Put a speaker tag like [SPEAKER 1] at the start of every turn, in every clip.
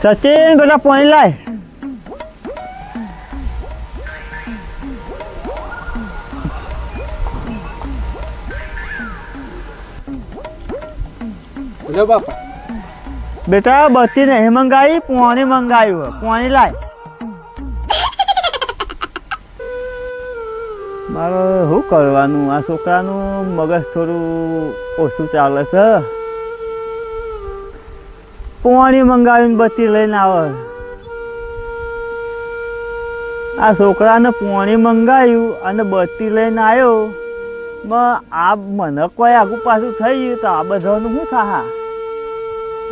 [SPEAKER 1] સચિન પેલા પાણી લાય
[SPEAKER 2] લો બાપા
[SPEAKER 1] બેટા બત્તી નહીં મંગાવી પાણી મંગાવ્યું પાણી લાય મારે શું કરવાનું આ છોકરાનું મગજ થોડું ઓછું ચાલે છે પાણી મંગાવીને બત્તી લઈને આવે. આ છોકરાને પાણી મંગાવ્યું અને બત્તી લઈને આવ્યો આ મને કોઈ આગુ પાછું થઈ ગયું તો આ બધાનું શું થા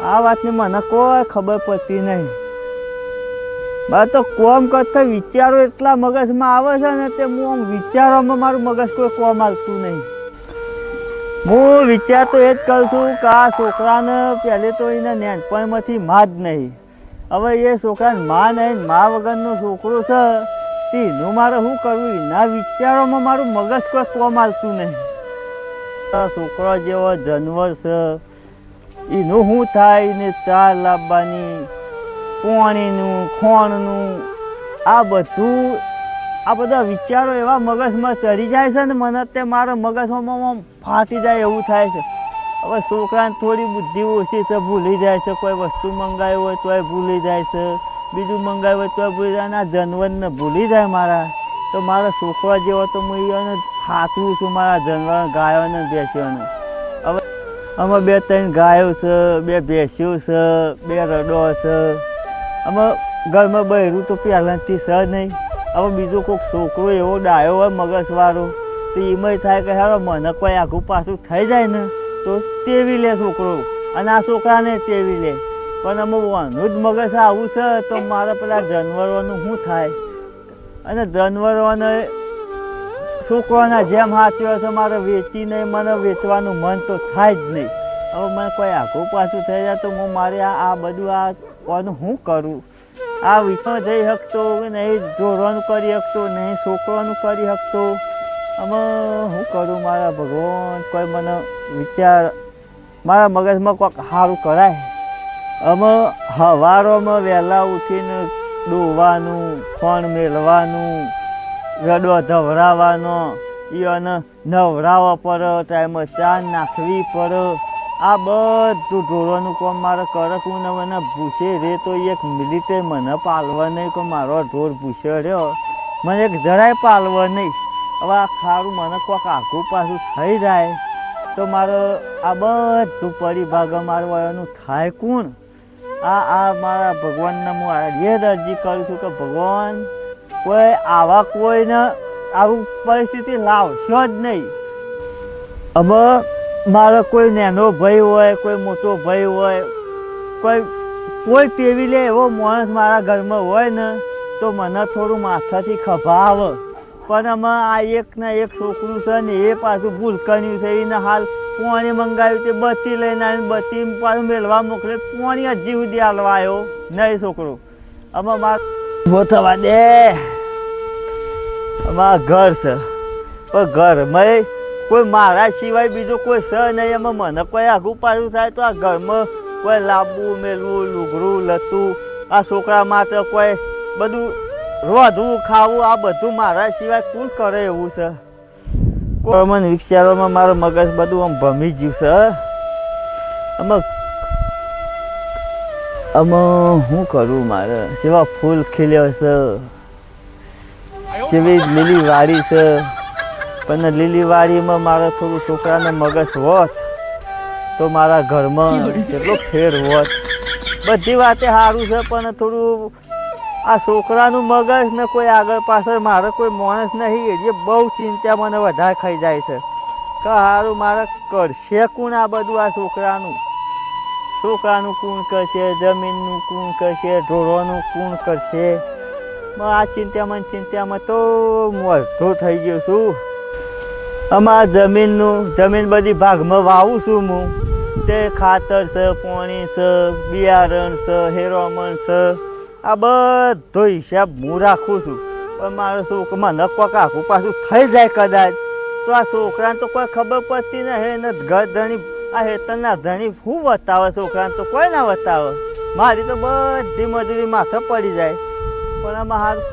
[SPEAKER 1] આ વાતની મને કોઈ ખબર પડતી નહીં. બસ તો કોમ કરતા વિચારો એટલા મગજમાં આવે છે ને તે હું આમ વિચારોમાં મારું મગજ કોઈ કોમ આવતું નહીં. હું વિચાર તો એ જ કરું છું કે આ છોકરાને પહેલે તો એને નાનપણમાંથી માં જ નહીં. હવે એ છોકરાને માં નહીં, મા વગરનો છોકરો છે તેનું મારે શું કરવું? એના વિચારોમાં મારું મગજ કોઈ કોમ આવતું નહીં. છોકરો જેવો જનવર છે, એનું શું થાય? ને ચાર લાવવાની પોણીનું, ખોણનું, આ બધું, આ બધા વિચારો એવા મગજમાં ચડી જાય છે ને મને તે મારા મગજમાં ફાટી જાય એવું થાય છે. હવે છોકરાને થોડી બુદ્ધિ ઓછી છે, ભૂલી જાય છે. કોઈ વસ્તુ મંગાવી હોય તોય ભૂલી જાય છે. બીજું મંગાવ્યું હોય તોય ભૂલી જાય. અને આ જનવરને ભૂલી જાય મારા. તો મારા છોકરા જેવો તો હું એને ખાતું છું મારા જનવર ગાયોને બેસ્યોને હવે અમે બે ત્રણ ગાયો છે, બે ભેંસ્યો છે, બે રડો છે. અમે ઘરમાં બહેરું તો પહેલાંથી છે નહીં. હવે બીજો કોઈક છોકરો એવો ડાયો હોય મગજવાળો તો એમાંય થાય કે હારો મને કોઈ આઘું પાછું થઈ જાય ને, તો તેવી લે છોકરો. અને આ છોકરાને તેવી લે. પણ અમે વાનું જ મગજ આવું છે, તો મારે પેલા જાનવરોનું શું થાય? અને જાનવરોને છોકરોના જેમ હાથ્યો છે, મારે વેચીને મને વેચવાનું મન તો થાય જ નહીં. હવે મને કોઈ આઘું પાછું થઈ જાય તો હું મારે આ બધું આ કોનું શું કરું? આ વિચાર જઈ શકતો નહીં જોડવાનું કરી શકતો નહીં છોકરાનું કરી શકતો આમાં શું કરું? મારા ભગવાન કોઈ મને વિચાર, મારા મગજમાં કોઈક સારું કરાય. અમે હવારોમાં વહેલા ઉઠીને દોવાનું ફણ મેળવાનું રડો ધવરાવાનો એને નવરાવા પડે ટાઈમે ચા નાખવી પડે આ બધું ઢોરવાનું કોમ મારે કરે હું ને મને ભૂસે રે તો એક મિનિટે મને પાલવા નહીં કે મારો ઢોર ભૂસે રહ્યો. મને એક જરાય પાલવા નહીં. હવે આ ખારું મને કોઈક આખું પાછું થઈ જાય તો મારો આ બધું પરિભાગ મારું એનું થાય કોણ? આ આ મારા ભગવાનને હું આજે જ અરજી કરું છું કે ભગવાન, કોઈ આવા કોઈને આવું પરિસ્થિતિ લાવશો જ નહીં. હવે મારો કોઈ નાનો ભાઈ હોય, કોઈ મોટો ભાઈ હોય, કોઈ કોઈ પેવી લે એવો માણસ મારા ઘરમાં હોય ને, તો મને થોડું માથાથી ખભા આવે. પણ આમાં આ એક ના એક છોકરું છે ને એ પાછું ભૂલકન્યું છે. એને હાલ પોણી મંગાવ્યું તે બત્તી લઈને આવીને બત્તી પાછું મેળવા મોકલે. પોણી હજી સુધી હાલવા આવ્યો નહીં છોકરો. આમાં માર ઊભો થવા દે. આમાં ઘર છે. પણ ઘરમાં કોઈ મારા સિવાય બીજો કોઈ છે નહીં. એમાં મને કોઈ આઘું પાછું થાય તો આ ઘરમાં કોઈ લાંબુ મેળવું લુગડું, લતું, આ છોકરા માટે કોઈ બધું રોધવું ખાવું આ બધું મારા સિવાય કોણ કરે એવું છે? મને વિચારોમાં મારો મગજ બધું આમ ભમી ગયું છે. આમાં આમાં શું કરું મારે? જેવા ફૂલ ખીલ્યો છે. જેવી લીલી વાડી છે. પણ લીલી વાડીમાં મારે થોડું છોકરાને મગજ હોત તો મારા ઘરમાં કેટલો ફેર હોત. બધી વાતે સારું છે પણ થોડું આ છોકરાનું મગજ ને કોઈ આગળ પાછળ, મારે કોઈ માણસ નહીં જે બહુ ચિંતા મને વધારે ખાઈ જાય છે. કે સારું મારે કરશે કોણ આ બધું આ છોકરાનું? છોકરાનું કોણ કરશે? જમીનનું કોણ કરશે? ઢોરોનું કોણ કરશે? આ ચિંતામાં ચિંતામાં તો મોઢો થઈ ગયો છું. અમારા જમીનનું, જમીન બધી ભાગમાં વાવું છું હું. તે ખાતર છે, પાણી છે, બિયારણ છે હેરોમણ છે. આ બધો હિસાબ હું રાખું છું. પણ મારો છોકરામાં મને કાકું, પાછું થઈ જાય કદાચ. તો આ છોકરાને તો કોઈ ખબર પડતી નહીં ને ઘર ધણી, આ હેતરના ધણી શું વતાવે છોકરાને તો કોઈ ના વતાવે. મારી તો બધી મજૂરી માથે પડી જાય. પણ આમાં હારું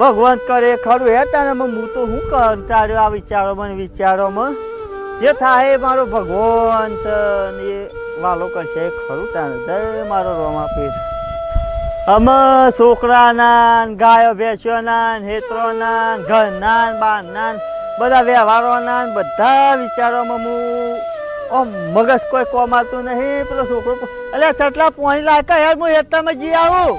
[SPEAKER 1] ભગવાન કરે ખરું, હે તારે હું તો શું કંટાળ્યો આ વિચારોમાં વિચારોમાં જે થાય એ મારો ભગવાન એ વાલો કરશે ખરું તને જય મારો રોમાપીર. અમે છોકરાના ગાયો ભેંસોના હેતરોના ઘરના ને બહારના બધા વ્યવહારોના બધા વિચારોમાં હું ઓમ મગજ કોઈ કોમાતું નહીં, પેલો છોકરો એટલે ચટલા પોણી લાયકા યાર, હું હેતરમાં જી આવું.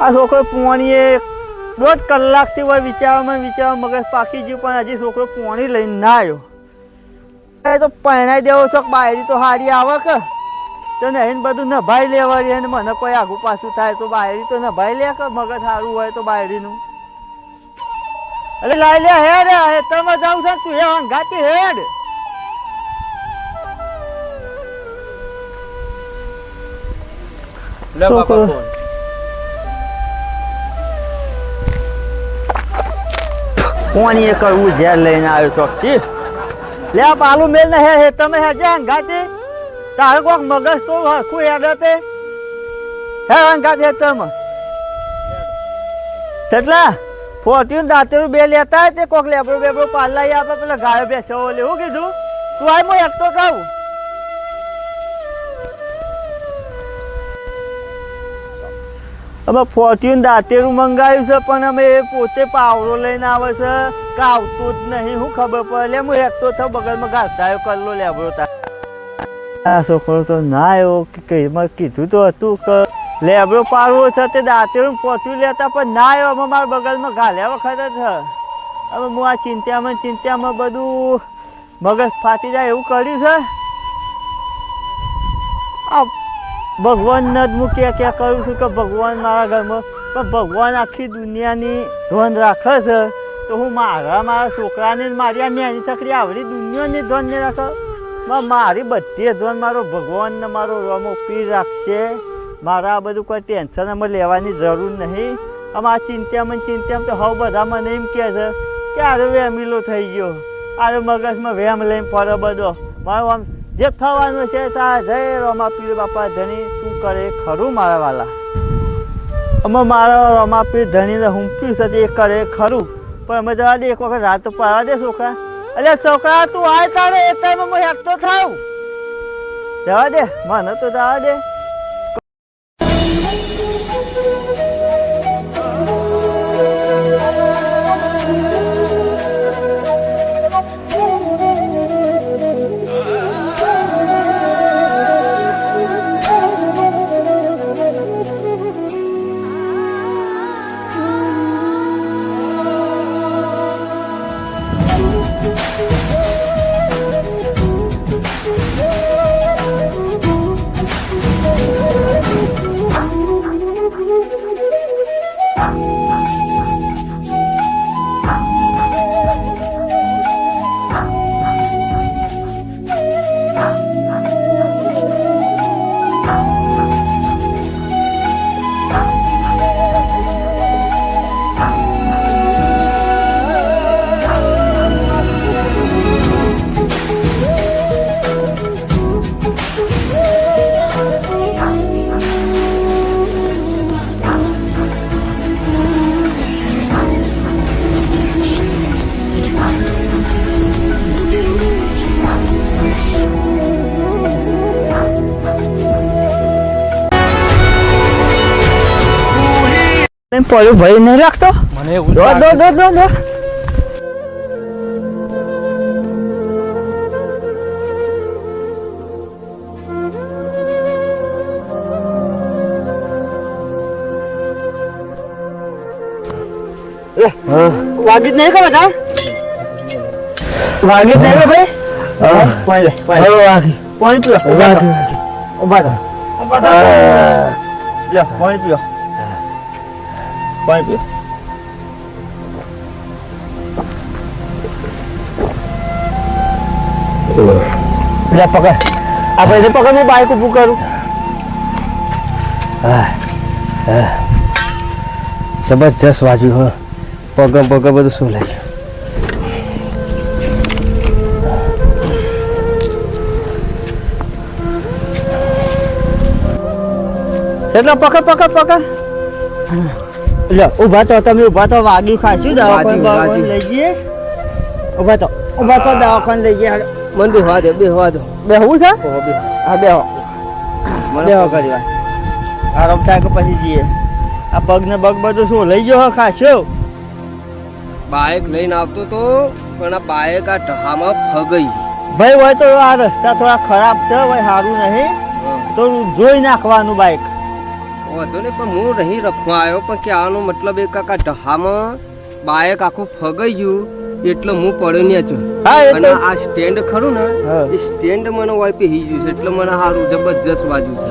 [SPEAKER 1] આ છોકરો પોણી એ દોઢ કલાકથી હોય વિચારોમાં, વિચારમાં મગજ પાકી ગયું, પણ હજી છોકરો પોણી લઈને ના આવ્યો. એ તો પહેણાઈ દેવો છો બાયરી તો હારી આવે કે તો ને એને બધું નભાઈ લેવાડી અને મને કોઈ આગુ પાછું થાય તો બાયરી તો નભાઈ લે કે મગજ સારું હોય તો બાયરીનું અરે લાઈ લે હેડ હે તમે જાઉં છે તું એ હંગાતી હેડ.
[SPEAKER 2] લે બાપા ફોન.
[SPEAKER 1] કોણી એ કરવું ઝેર લઈને આવ્યો ચોકથી લે પાલું મેલ ને હે હે તમે ગાતી તારે કોક મગજ તો હરખું હેડ તે હે હંગાતી હે તમે. કેટલા? ફોર્ચ્યુન દાંતેરું બે લેતા તે કોક લેબડો બેબડો પાલાઈ આપે, પેલા ગાયો બેસો લેવું કીધું? તું આય હું એકતો કહું. અમે ફોર્ચ્યુન દાંતેરું મંગાવ્યું છે, પણ અમે એ પોતે પાવડો લઈને આવે છે કાવતું જ નહીં. હું ખબર પડે. હું એકતો થયો બગલમાં ઘાસ કલ્લો લેબડો તા આ છોકરો તો ના આવ્યો કે કઈમાં કીધું તો હતું કે લેબડો પાડવો છે તે દાંતેડું પહોંચી લેતા પણ ના આવ્યો અમે મારા બગલમાં ઘાલ્યા વખત જ હવે હું આ ચિંતામાં ચિંતામાં બધું મગજ ફાટી જાય એવું કર્યું છે આ ભગવાનને જ હું ક્યાં ક્યાં કરું છું કે ભગવાન મારા ઘરમાં પણ ભગવાન આખી દુનિયાની ધ્વન રાખે છે તો હું મારા મારા છોકરાને મારી આ નેની છકરી આવડી દુનિયાની ધ્યાન નહીં રાખે માં મારી બધી અધવાન મારો ભગવાન ને મારો રમો પી રાખશે. મારા આ બધું કોઈ ટેન્શન અમે લેવાની જરૂર નહીં. આમ આ ચિંતામાં ચિંતામાં તો હવે બધા મને એમ કહે છે કે આરે વેમીલો થઈ ગયો? આરે મગજમાં વેમ લઈને ફરે બધો. મારો આમ જે થવાનું છે તા જય રમા પીર બાપા ધણી તું કરે ખરું મારા વાલા? અમે મારા રમા પીર ધણીને છે તે એ કરે ખરું. પણ અમે જવા દે એક વખત રાત પાડવા દે છોકરા. અલે છોકરા, તું આય તારે, એ ટાઈમે હું હેકતો થાઉં. જવા દે, મને તો જવા દે. પડ્યું ભાઈ નહીં લાગતો
[SPEAKER 2] મને એવું
[SPEAKER 1] દો દો દો દો દો વાગી જ નહીં કે બધા વાગી જ નહીં કે ભાઈ પાણી લે પાણી વાગી પાણી પીઓ ઊભા થા ઊભા થા ઊભા થા લે પાણી પીઓ પાણી પીઓ લે પકડ. આપણે એને પકડ હું બાઈક ઊભું કરું.
[SPEAKER 2] જબરજસ્ત વાજ્યું હો. પગ પગ બધું શું લાગ્યું?
[SPEAKER 1] એટલે પકડ પકડ પકડ. લે ઊભા તો તમે ઊભા તો વાગ્યું ખાશું દવાખાને દવાખાને લઈ જઈએ. ઊભા તો ઊભા તો દવાખાને લઈ જઈએ.
[SPEAKER 2] મને બેહવા દે બેહવા દો.
[SPEAKER 1] બેહવું છે?
[SPEAKER 2] હા બેહો.
[SPEAKER 1] હા બે હો કરી આરામ થાય કે પછી જઈએ. આ પગ ને પગ બધું શું લઈ ગયો ખાશો?
[SPEAKER 2] બાઇક લઈને આવતો તો પણ આ બાઇક આ ઢહામાં ફગઈ.
[SPEAKER 1] ભાઈ હોય તો આ રસ્તા થોડા ખરાબ છે ભાઈ સારું નહીં. તો જોઈ નાખવાનું બાઈક.
[SPEAKER 2] વાંધો નહીં પણ હું નહીં રખવા આવ્યો. પણ કહેવાનો મતલબ એક કાકા ઢહામાં બાયક આખું ફગાઈ ગયું એટલે હું પડ્યો ને છું
[SPEAKER 1] હા
[SPEAKER 2] અને આ સ્ટેન્ડ ખરું ને એ સ્ટેન્ડ મને વાઈપી પી ગયું છે એટલે મને સારું જબરજસ્ત બાજુ છે.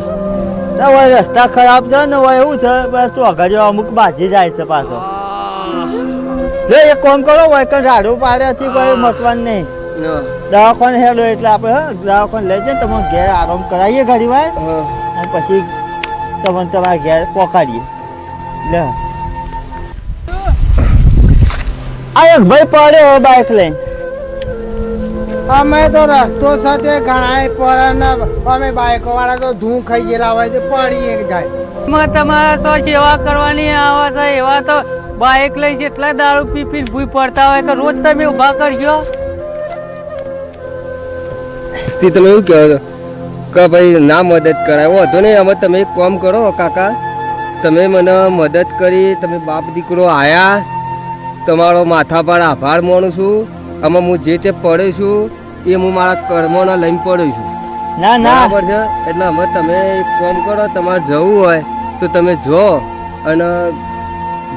[SPEAKER 1] રસ્તા ખરાબ છે ને હોય એવું છે બસ તો અઘડિયો અમુક બાજી જાય છે પાછો. લે એક કામ કરો હોય કે રાડું પાડ્યાથી કોઈ મસવાનું નહીં.
[SPEAKER 2] હા.
[SPEAKER 1] દવાખાને હેડો એટલે આપણે હા દવાખાને લઈ જઈએ તમે ઘેર આરામ કરાવીએ ઘડી વાર
[SPEAKER 2] હા.
[SPEAKER 1] અને પછી તમને તમારા ઘેર પહોંચાડીએ લે આ ભાઈ પડ્યો બાઈક લઈને
[SPEAKER 3] અમે તો રસ્તો સાથે ઘણા પરના અમે બાઈકો વાળા તો ધૂ ખાઈ ગયેલા હોય છે પડી એક જાય.
[SPEAKER 4] તમારે તો સેવા કરવાની આવે છે એવા તો બાઇક લઈ જેટલા દારૂ પી પી ભૂઈ પડતા હોય તો રોજ તમે ઊભા કરજો.
[SPEAKER 2] સ્થિતિ તમે એવું કહો છો? કે ભાઈ ના મદદ કરાય. વાંધો નહીં અમે તમે એક કામ કરો કાકા. તમે મને મદદ કરી તમે બાપ દીકરો આયા. તમારો માથા પર આભાર માનું છું. આમાં હું જે તે પડે છું એ હું મારા કર્મોના લઈને પડું છું.
[SPEAKER 1] ના ના.
[SPEAKER 2] બરાબર છે? એટલે હવે તમે એક કામ કરો તમારે જવું હોય તો તમે જો અને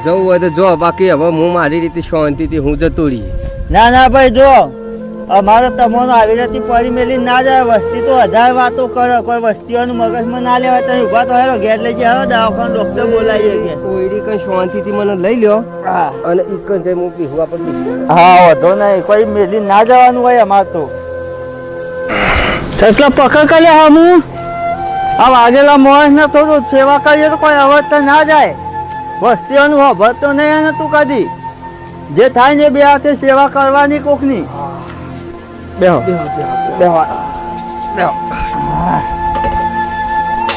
[SPEAKER 2] જવું હોય તો જો. બાકી હવે હું મારી રીતે શાંતિથી હું જતો રહી
[SPEAKER 1] ના ના ભાઈ જો. અમારે તમને આવી રીતે પડી મેલી ના જાય વસ્તી તો હજાર વાતો કરે કોઈ વસ્તીઓનું મગજમાં ના લેવાય તમે ઊભા તો હેરો ઘેર લઈ જાય દવાખાનું ડોક્ટર બોલાવીએ કે
[SPEAKER 2] ઓઈડી કઈ શાંતિથી મને લઈ લ્યો
[SPEAKER 1] હા.
[SPEAKER 2] અને એક જઈ હું પીહવા પર
[SPEAKER 1] હા વધો નહીં કોઈ મેલી ના જવાનું હોય અમારે તો. એટલે પકડ કરે હમું. આ વાગેલા મોસ ને થોડું સેવા કરીએ તો કોઈ અવજ તો ના જાય. વસ્તીઓનું હભત તો નહીં અને તું કદી. જે થાય ને બે હાથે સેવા કરવાની કોકની. બેહો. બેહો બેહો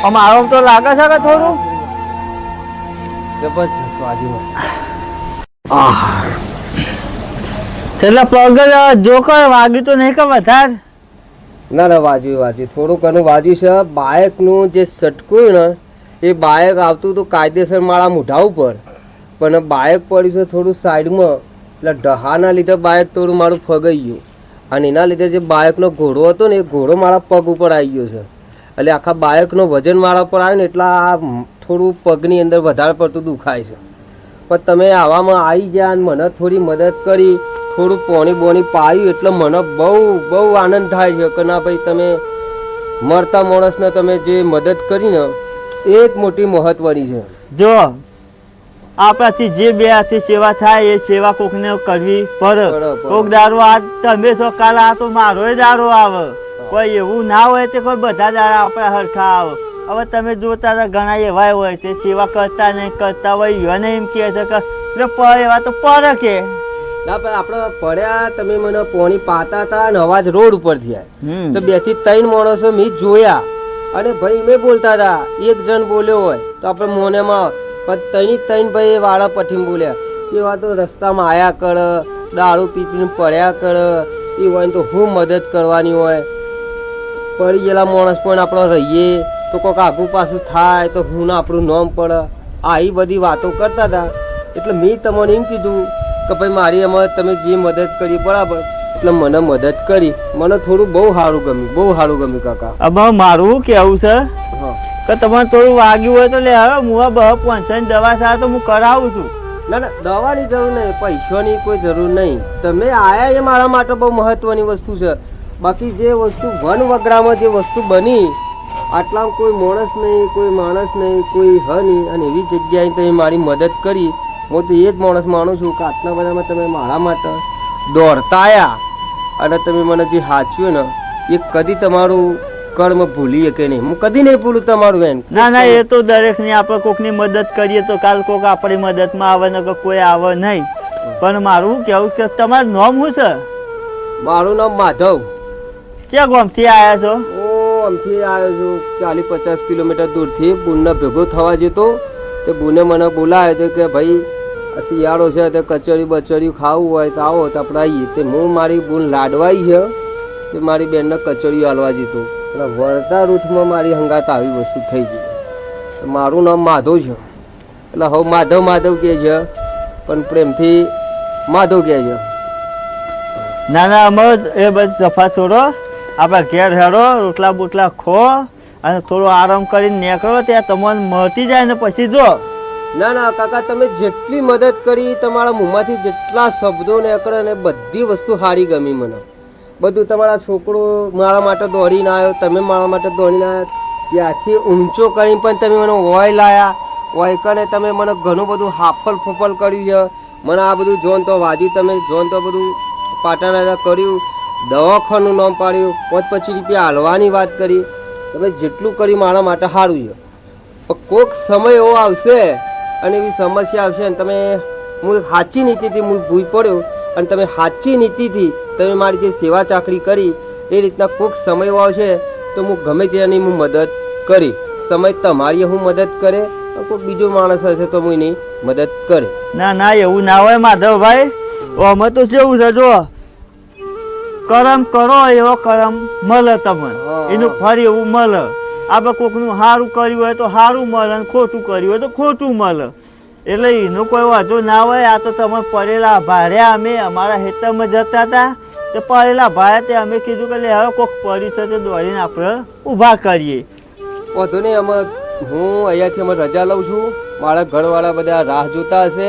[SPEAKER 1] આમ આરામ તો લાગે છે કે થોડું?
[SPEAKER 2] જબરજસ્ત આહ.
[SPEAKER 1] એટલે પગ જો કઈ વાગ્યું તો નહીં કે વધારે?
[SPEAKER 2] ના ના વાજ્યું વાજ્યું થોડું ઘણું વાજ્યું છે. બાયકનું જે સટકું ને એ બાયક આવતું હતું કાયદેસર મારા મોઢા ઉપર. પણ બાયક પડ્યું છે થોડું સાઈડમાં. એટલે ઢહાના લીધે બાયક થોડું મારું ફગાઈ ગયું. અને એના લીધે જે બાયકનો ઘોડો હતો ને, એ ઘોડો મારા પગ ઉપર આવી ગયો છે. એટલે આખા બાયકનો વજન મારા ઉપર આવ્યો ને, એટલે આ થોડું પગની અંદર વધારે પડતું દુખાય છે. પણ તમે આવામાં આવી ગયા અને મને થોડી મદદ કરી, થોડું પોણી બોણી પાયું, એટલે મને બહુ બહુ આનંદ થાય છે કે ના ભાઈ, તમે મરતા માણસને તમે જે મદદ કરી ને, એ જ મોટી મહત્વની છે.
[SPEAKER 1] જો આપણાથી જે બે હાથે સેવા થાય એ સેવા કોકને કરવી પડે. કોક દારો આ તમે તો કાલ આ તો મારો દારો આવે. કોઈ એવું ના હોય તે કોઈ બધા દાડા આપણા હરખા આવે. હવે તમે જોતા ઘણા એવા હોય તે સેવા કરતા નહીં કરતા હોય એને એમ કહે છે કે પર એવા તો પર કે.
[SPEAKER 2] ના પણ આપણે પડ્યા તમે મને પોણી પાતા હતા અને અવાજ રોડ ઉપર થયા તો બેથી ત્રણ માણસો મેં જોયા. અને ભાઈ મેં બોલતા હતા એક જણ બોલ્યો હોય તો આપણે મોનેમાં પણ તઈ ત્રણ ભાઈ વાળા પઠીમ બોલ્યા એવા તો રસ્તામાં આયા કર, દારૂ પી પીને પડ્યા કર, એ હોય તો હું મદદ કરવાની હોય. પડી ગયેલા માણસ પણ આપણે રહીએ, તો કોઈક આગું પાછું થાય, તો હું આપણું નામ પડે. આવી બધી વાતો કરતા હતા એટલે મેં તમને એમ કીધું કે ભાઈ મારી અમારે તમે જે મદદ કરી, બરાબર. એટલે મને મદદ કરી. મને થોડું બહુ સારું ગમ્યું, બહુ સારું ગમ્યું કાકા.
[SPEAKER 1] હવે મારું કેવું છે? કે તમારે થોડું વાગ્યું હોય તો લે હવે હું બહ પહોંચાઈને દવા સાથે તો હું કરાવું છું.
[SPEAKER 2] ના ના, દવાની જરૂર નહીં, પૈસાની કોઈ જરૂર નહીં. તમે આયા એ મારા માટે બહુ મહત્વની વસ્તુ છે. બાકી જે વસ્તુ વન વગડામાં જે વસ્તુ બની આટલા કોઈ માણસ નહીં, કોઈ માણસ નહીં, કોઈ હ નહીં, અને એવી જગ્યાએ તમે મારી મદદ કરી, હું તો એ જ માણસ માનું છું કે આટલા બધામાં તમે મારા માટે દોડતા આવ્યા અને તમે મને જે સાચ્યું ને, એ કદી તમારું કર્મ ભૂલીએ કે નહીં? હું કદી નહીં ભૂલું તમારું બેન
[SPEAKER 1] ના ના એ તો દરેકની આપણે કોકની મદદ કરીએ તો કાલ કોક આપણી મદદમાં આવે ને કોઈ આવે નહીં. પણ મારું કેવું કે તમારું નામ શું છે?
[SPEAKER 2] મારું નામ માધવ.
[SPEAKER 1] ક્યાં ગામથી આવ્યા છો?
[SPEAKER 2] ઓ આમથી આવ્યો છું ચાલીસ પચાસ કિલોમીટર દૂરથી. બુનને ભેગો થવા જતો. તે બુને મને બોલાવે છે કે ભાઈ શિયાળો છે તે કચોરી બચોરી ખાવું હોય તો આવો તો આપણે આવીએ. તે હું મારી બુન લાડવાઈ છે. તે મારી બેનને કચોરી હાલવા જતો. અને વળતા રૂટમાં મારી હંગાત આવી વસ્તુ થઈ ગઈ. મારું નામ માધવ છે. એટલે હવે માધવ માધવ કહે છે પણ પ્રેમથી માધવ કહે છે.
[SPEAKER 1] ના ના અમે એ બધી તફા છોડો. આપણા ઘેર હેડો રોટલા બોટલા ખો અને થોડો આરામ કરીને નીકળો ત્યાં તમને મળતી જાય ને પછી જો.
[SPEAKER 2] ના ના કાકા તમે જેટલી મદદ કરી તમારા મોંમાંથી જેટલા શબ્દો નીકળે ને બધી વસ્તુ સારી ગમી મને. બધું તમારા છોકરો મારા માટે દોડીને આવ્યો, તમે મારા માટે દોડીને આવ્યા. ત્યાંથી ઊંચો કરીને પણ તમે મને ઓય લાયા. ઓય કરીને તમે મને ઘણું બધું હાફલ ફૂફલ કર્યું છે. મને આ બધું જોન તો વાજ્યું તમે જોન તો બધું પાટાના કર્યું, દવાખાનું નામ પાડ્યું પાંચ પચીસ રૂપિયા હાલવાની વાત કરી. તમે જેટલું કર્યું મારા માટે સારું છે. પણ કોઈક સમય એવો આવશે અને એવી સમસ્યા આવશે અને તમે હું સાચી નીતિથી હું ભૂલ પડ્યો અને તમે સાચી નીતિથી તમે મારી જે સેવા ચાકરી કરી એ રીતના કોઈક સમય આવશે તો હું ગમે ત્યાંની હું મદદ કરી. સમય તમારી હું મદદ કરે કોઈક બીજો માણસ હશે તો હું એની મદદ કરે.
[SPEAKER 1] ના ના એવું ના હોય માધવભાઈ. અમે તો જેવું છે જો કરમ કરો એવો કરમ મળે તમને. એનું ફરી એવું મળે. આપણે કોકનું સારું કર્યું હોય તો સારું મળે ખોટું કર્યું હોય તો ખોટું મળે. એટલે એનો કોઈ વાંધો ના હોય. આ તો તમે પડેલા ભાર્યા અમે અમારા ખેતરમાં જતા હતા. તે પડેલા ભાઈ તે અમે કીધું કે લે હવે કોક પડી છે તે દોડીને આપણે ઊભા કરીએ.
[SPEAKER 2] વાંધો નહીં, અમે હું અહીંયાથી અમે રજા લઉં છું. મારા ઘરવાળા બધા રાહ જોતા હશે.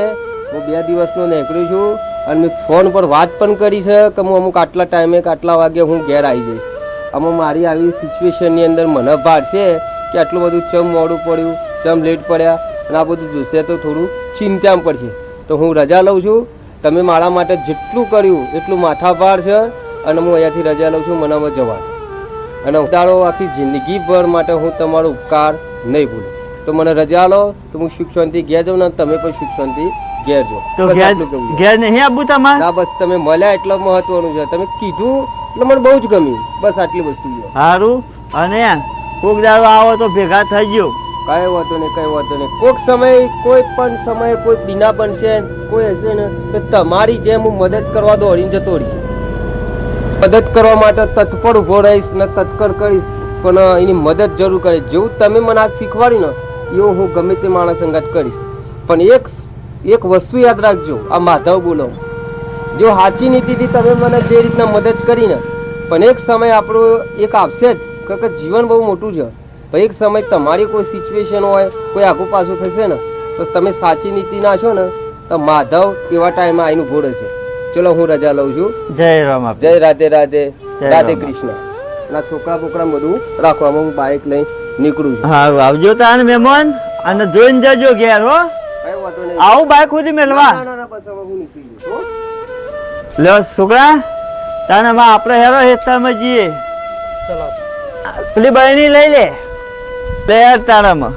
[SPEAKER 2] હું બે દિવસનો નીકળ્યું છું અને મેં ફોન પર વાત પણ કરી છે કે હું અમુક આટલા ટાઈમે આટલા વાગે હું ઘેર આવી જઈશ. આમાં મારી આવી સિચ્યુએશનની અંદર મને ભાર છે કે આટલું બધું ચમ મોડું પડ્યું, ચમ લેટ પડ્યા અને આ બધું જોશે તો થોડું ચિંતામાં પડશે. તો હું રજા લઉં છું. તમે મારા માટે જેટલું કર્યું એટલું માથાભાર છે અને હું અહીંયાથી રજા લઉં છું મનામાં જવા. અને ઉતારો આખી જિંદગીભર માટે હું તમારો ઉપકાર નહીં ભૂલું. તો મને રજા લો તો હું સુખ શાંતિ ઘેર જાઉં ને તમે પણ સુખ શાંતિ ઘેર જાઓ.
[SPEAKER 1] તો ઘેર નહીં આવું તમારે?
[SPEAKER 2] ના બસ તમે મળ્યા એટલે મહત્વનું છે. તમે કીધું એટલે મને બહુ જ ગમ્યું. બસ આટલી વસ્તુ
[SPEAKER 1] સારું અને કોક દાડો આવો તો ભેગા થઈ ગયો.
[SPEAKER 2] કાંઈ વાંધો નહીં, કઈ વાંધો નહીં. કોઈક સમય, કોઈ પણ સમયે, કોઈ બીના બનશે કોઈ હશે ને, તો તમારી જેમ હું મદદ કરવા દોડીને જતો રહીશ. મદદ કરવા માટે તત્પર ઊભો રહીશ ને તત્પર કરીશ, પણ એની મદદ જરૂર કરીશ. જેવું તમે મને આ શીખવાડ્યું ને, એવું હું ગમે તે માણસ અંગાત કરીશ. પણ એક એક વસ્તુ યાદ રાખજો, આ માધવ બોલો. જો સાચી નીતિથી તમે મને જે રીતના મદદ કરીને પણ એક સમય આપણો એક આવશે જ, કારણ કે જીવન બહુ મોટું છે. એક સમય તમારી કોઈ સિચ્યુએશન હોય કોઈ આગું પાછું થશે ને તો તમે સાચી નીતિ ના છો ને તો માધવ એવા ટાઈમે આઈનું ઊભો હશે ચલો હું રજા લઉં છું.
[SPEAKER 1] જય રામ
[SPEAKER 2] જય રાધે રાધે. રાધે કૃષ્ણ. ના છોકરા બોકરા બધું રાખવામાં હું બાઇક લઈ નીકળું છું.
[SPEAKER 1] સારું આવજો તાન મહેમાન અને જોઈને જજો ઘેર હો. આવું બાઈક સુધી મેળવા
[SPEAKER 2] લો હું હો.
[SPEAKER 1] છોકરા તાને આપણે હેરો હેતામાં જઈએ. પેલી બહેની લઈ લે. યાર તારામાં.